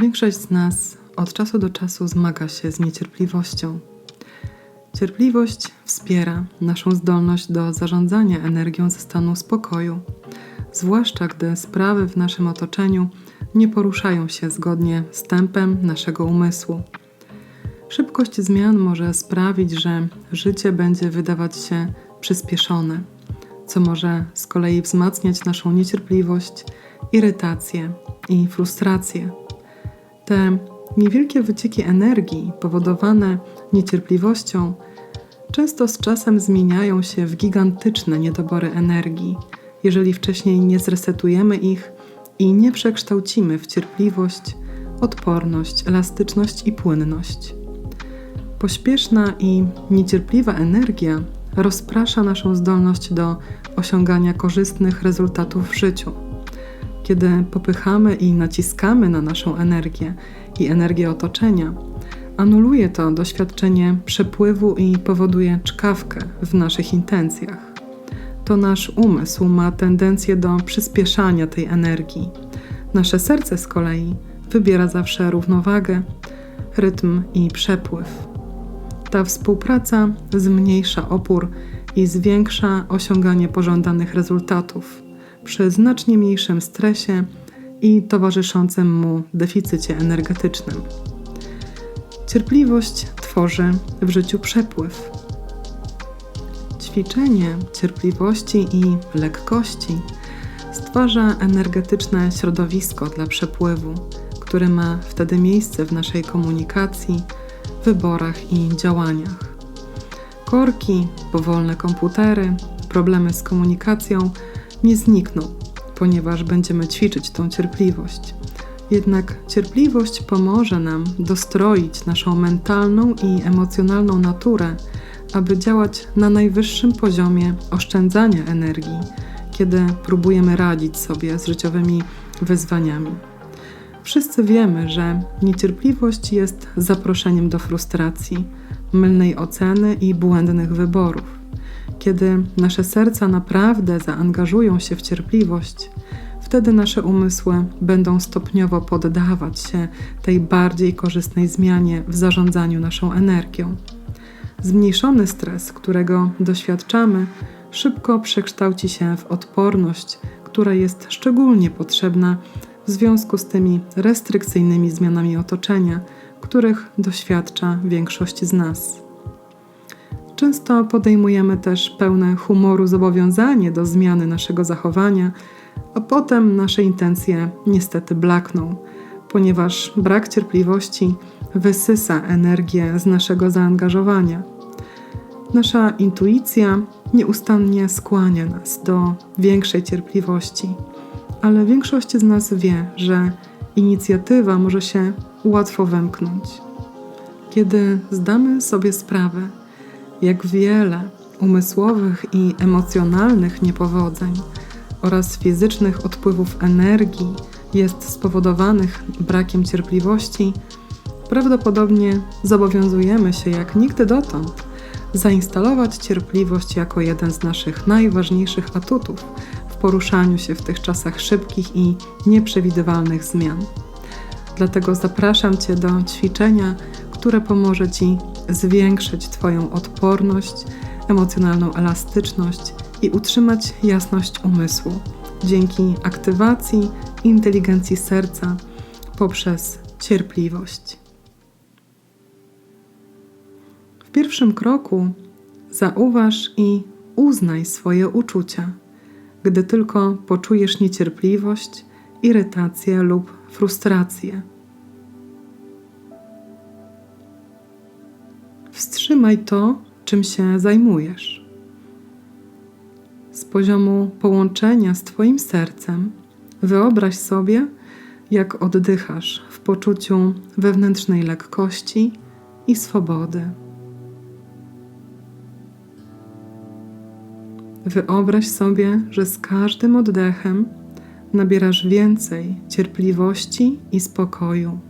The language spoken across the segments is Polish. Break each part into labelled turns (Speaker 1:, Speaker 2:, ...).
Speaker 1: Większość z nas od czasu do czasu zmaga się z niecierpliwością. Cierpliwość wspiera naszą zdolność do zarządzania energią ze stanu spokoju, zwłaszcza gdy sprawy w naszym otoczeniu nie poruszają się zgodnie z tempem naszego umysłu. Szybkość zmian może sprawić, że życie będzie wydawać się przyspieszone, co może z kolei wzmacniać naszą niecierpliwość, irytację i frustrację. Te niewielkie wycieki energii powodowane niecierpliwością często z czasem zmieniają się w gigantyczne niedobory energii, jeżeli wcześniej nie zresetujemy ich i nie przekształcimy w cierpliwość, odporność, elastyczność i płynność. Pośpieszna i niecierpliwa energia rozprasza naszą zdolność do osiągania korzystnych rezultatów w życiu. Kiedy popychamy i naciskamy na naszą energię i energię otoczenia, anuluje to doświadczenie przepływu i powoduje czkawkę w naszych intencjach. To nasz umysł ma tendencję do przyspieszania tej energii. Nasze serce z kolei wybiera zawsze równowagę, rytm i przepływ. Ta współpraca zmniejsza opór i zwiększa osiąganie pożądanych rezultatów przy znacznie mniejszym stresie i towarzyszącym mu deficycie energetycznym. Cierpliwość tworzy w życiu przepływ. Ćwiczenie cierpliwości i lekkości stwarza energetyczne środowisko dla przepływu, które ma wtedy miejsce w naszej komunikacji wyborach i działaniach. Korki, powolne komputery, problemy z komunikacją nie znikną, ponieważ będziemy ćwiczyć tą cierpliwość. Jednak cierpliwość pomoże nam dostroić naszą mentalną i emocjonalną naturę, aby działać na najwyższym poziomie oszczędzania energii, kiedy próbujemy radzić sobie z życiowymi wyzwaniami. Wszyscy wiemy, że niecierpliwość jest zaproszeniem do frustracji, mylnej oceny i błędnych wyborów. Kiedy nasze serca naprawdę zaangażują się w cierpliwość, wtedy nasze umysły będą stopniowo poddawać się tej bardziej korzystnej zmianie w zarządzaniu naszą energią. Zmniejszony stres, którego doświadczamy, szybko przekształci się w odporność, która jest szczególnie potrzebna w związku z tymi restrykcyjnymi zmianami otoczenia, których doświadcza większość z nas. Często podejmujemy też pełne humoru zobowiązanie do zmiany naszego zachowania, a potem nasze intencje niestety blakną, ponieważ brak cierpliwości wysysa energię z naszego zaangażowania. Nasza intuicja nieustannie skłania nas do większej cierpliwości ale większość z nas wie, że inicjatywa może się łatwo wymknąć. Kiedy zdamy sobie sprawę, jak wiele umysłowych i emocjonalnych niepowodzeń oraz fizycznych odpływów energii jest spowodowanych brakiem cierpliwości, prawdopodobnie zobowiązujemy się jak nigdy dotąd zainstalować cierpliwość jako jeden z naszych najważniejszych atutów poruszaniu się w tych czasach szybkich i nieprzewidywalnych zmian. Dlatego zapraszam Cię do ćwiczenia, które pomoże Ci zwiększyć Twoją odporność, emocjonalną elastyczność i utrzymać jasność umysłu dzięki aktywacji inteligencji serca poprzez cierpliwość. W pierwszym kroku zauważ i uznaj swoje uczucia gdy tylko poczujesz niecierpliwość, irytację lub frustrację. Wstrzymaj to, czym się zajmujesz. Z poziomu połączenia z Twoim sercem wyobraź sobie, jak oddychasz w poczuciu wewnętrznej lekkości i swobody. Wyobraź sobie, że z każdym oddechem nabierasz więcej cierpliwości i spokoju.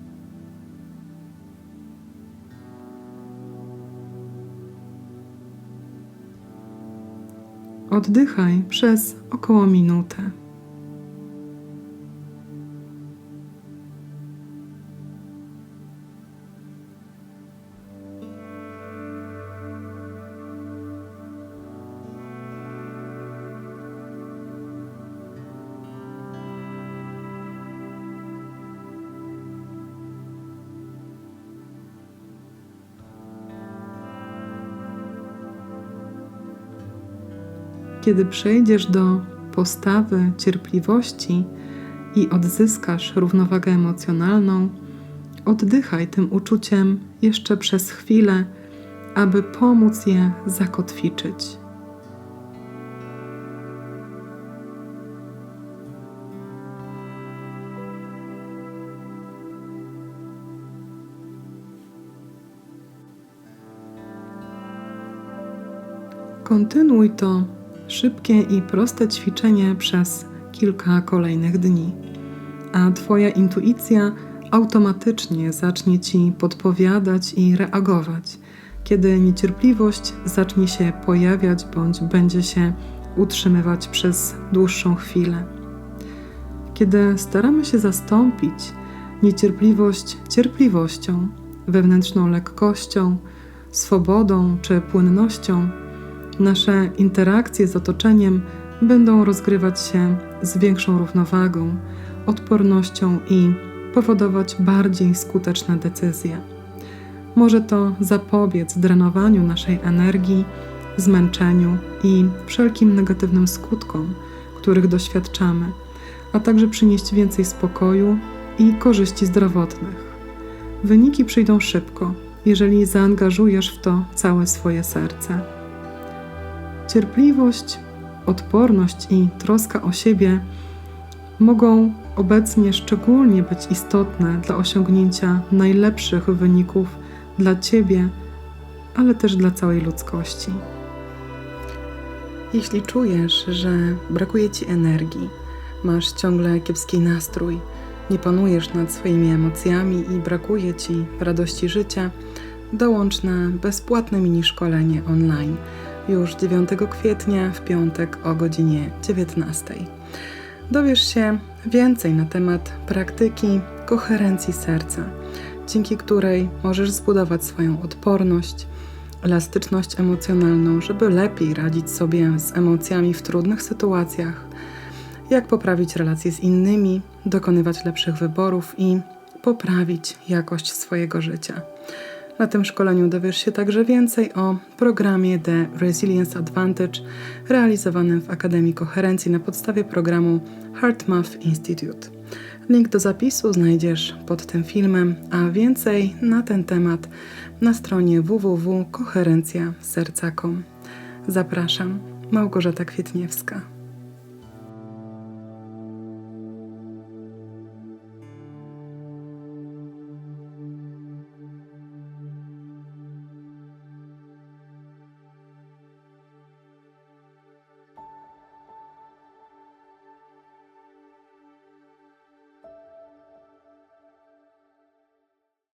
Speaker 1: Oddychaj przez około minutę. Kiedy przejdziesz do postawy cierpliwości i odzyskasz równowagę emocjonalną, oddychaj tym uczuciem jeszcze przez chwilę, aby pomóc je zakotwiczyć. Kontynuuj to szybkie i proste ćwiczenie przez kilka kolejnych dni, a Twoja intuicja automatycznie zacznie Ci podpowiadać i reagować, kiedy niecierpliwość zacznie się pojawiać bądź będzie się utrzymywać przez dłuższą chwilę. Kiedy staramy się zastąpić niecierpliwość cierpliwością, wewnętrzną lekkością, swobodą czy płynnością, nasze interakcje z otoczeniem będą rozgrywać się z większą równowagą, odpornością i powodować bardziej skuteczne decyzje. Może to zapobiec drenowaniu naszej energii, zmęczeniu i wszelkim negatywnym skutkom, których doświadczamy, a także przynieść więcej spokoju i korzyści zdrowotnych. Wyniki przyjdą szybko, jeżeli zaangażujesz w to całe swoje serce. Cierpliwość, odporność i troska o siebie mogą obecnie szczególnie być istotne dla osiągnięcia najlepszych wyników dla Ciebie, ale też dla całej ludzkości. Jeśli czujesz, że brakuje Ci energii, masz ciągle kiepski nastrój, nie panujesz nad swoimi emocjami i brakuje Ci radości życia, dołącz na bezpłatne mini szkolenie online już 9 kwietnia w piątek o godzinie 19. Dowiesz się więcej na temat praktyki koherencji serca, dzięki której możesz zbudować swoją odporność, elastyczność emocjonalną, żeby lepiej radzić sobie z emocjami w trudnych sytuacjach, jak poprawić relacje z innymi, dokonywać lepszych wyborów i poprawić jakość swojego życia. Na tym szkoleniu dowiesz się także więcej o programie The Resilience Advantage realizowanym w Akademii Koherencji na podstawie programu HeartMath Institute. Link do zapisu znajdziesz pod tym filmem, a więcej na ten temat na stronie www.koherencjaserca.com. Zapraszam, Małgorzata Kwietniewska.